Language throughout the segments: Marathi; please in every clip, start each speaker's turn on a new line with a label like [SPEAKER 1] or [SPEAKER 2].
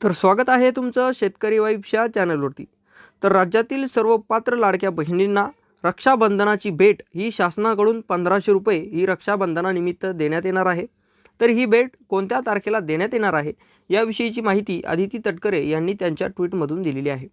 [SPEAKER 1] तर स्वागत आहे तुमचं शेतकरी वाईफच्या चॅनलवरती. तर राज्यातील सर्व पात्र लाडक्या बहिणींना रक्षाबंधनाची भेट ही शासनाकडून पंधराशे रुपये ही रक्षाबंधनानिमित्त देण्यात येणार आहे. तर ही भेट कोणत्या तारखेला देण्यात येणार आहे याविषयीची माहिती आदिती तटकरे यांनी त्यांच्या ट्विटमधून दिलेली आहे.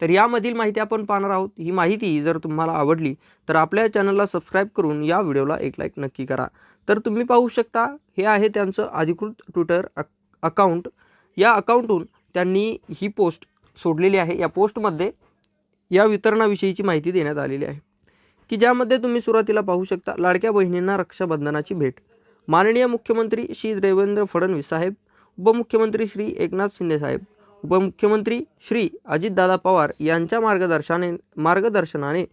[SPEAKER 1] तर यामधील माहिती आपण पाहणार आहोत. ही माहिती जर तुम्हाला आवडली तर आपल्या चॅनलला सबस्क्राईब करून या व्हिडिओला एक लाईक नक्की करा. तर तुम्ही पाहू शकता हे आहे त्यांचं अधिकृत ट्विटर अक अकाउंट. या अकाउंटहून त्यांनी ही पोस्ट सोडलेली आहे. या पोस्टमध्ये या वितरणाविषयीची माहिती देण्यात आलेली आहे. की ज्यामध्ये तुम्ही सुरुवातीला पाहू शकता लाडक्या बहिणींना रक्षाबंधनाची भेट. माननीय मुख्यमंत्री श्री देवेंद्र फडणवीस साहेब उपमुख्यमंत्री श्री एकनाथ शिंदे साहेब उपमुख्यमंत्री श्री अजितदादा पवार यांच्या मार्गदर्शनाने मार्गदर्शनाने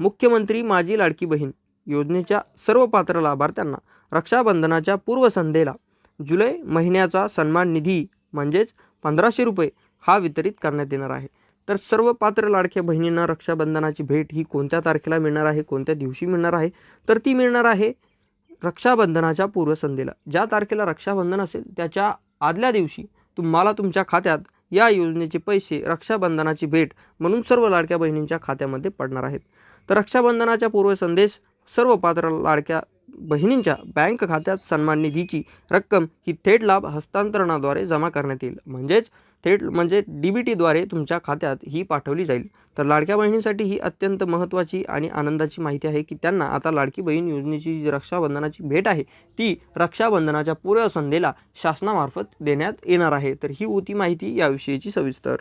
[SPEAKER 1] मुख्यमंत्री माझी लाडकी बहीण योजनेच्या सर्व पात्र लाभार्थ्यांना रक्षाबंधनाच्या पूर्वसंध्येला जुलै महिन्याचा सन्मान निधी म्हणजेच पंधराशे रुपये हा वितरित करण्यात येणार आहे. तर सर्व पात्र लाडक्या बहिणींना रक्षाबंधनाची भेट ही कोणत्या तारखेला मिळणार आहे कोणत्या दिवशी मिळणार आहे? तर ती मिळणार आहे रक्षाबंधनाच्या पूर्वसंध्येला. ज्या तारखेला रक्षाबंधन असेल त्याच्या आदल्या दिवशी तुम्हाला तुमच्या खात्यात या योजनेचे पैसे रक्षाबंधनाची भेट म्हणून सर्व लाडक्या बहिणींच्या खात्यामध्ये पडणार आहेत. तर रक्षाबंधनाच्या पूर्वसंदेश सर्व पात्र लाडक्या बहिणींच्या बँक खात्यात सन्मान निधीची रक्कम ही थेट लाभ हस्तांतरणाद्वारे जमा करण्यात येईल. म्हणजेच थेट म्हणजे डी बी टीद्वारे तुमच्या खात्यात ही पाठवली जाईल. तर लाडक्या बहिणींसाठी ही अत्यंत महत्त्वाची आणि आनंदाची माहिती आहे की त्यांना आता लाडकी बहीण योजनेची जी रक्षाबंधनाची भेट आहे ती रक्षाबंधनाच्या पूर्वसंध्येला शासनामार्फत देण्यात येणार आहे. तर ही होती माहिती याविषयीची सविस्तर.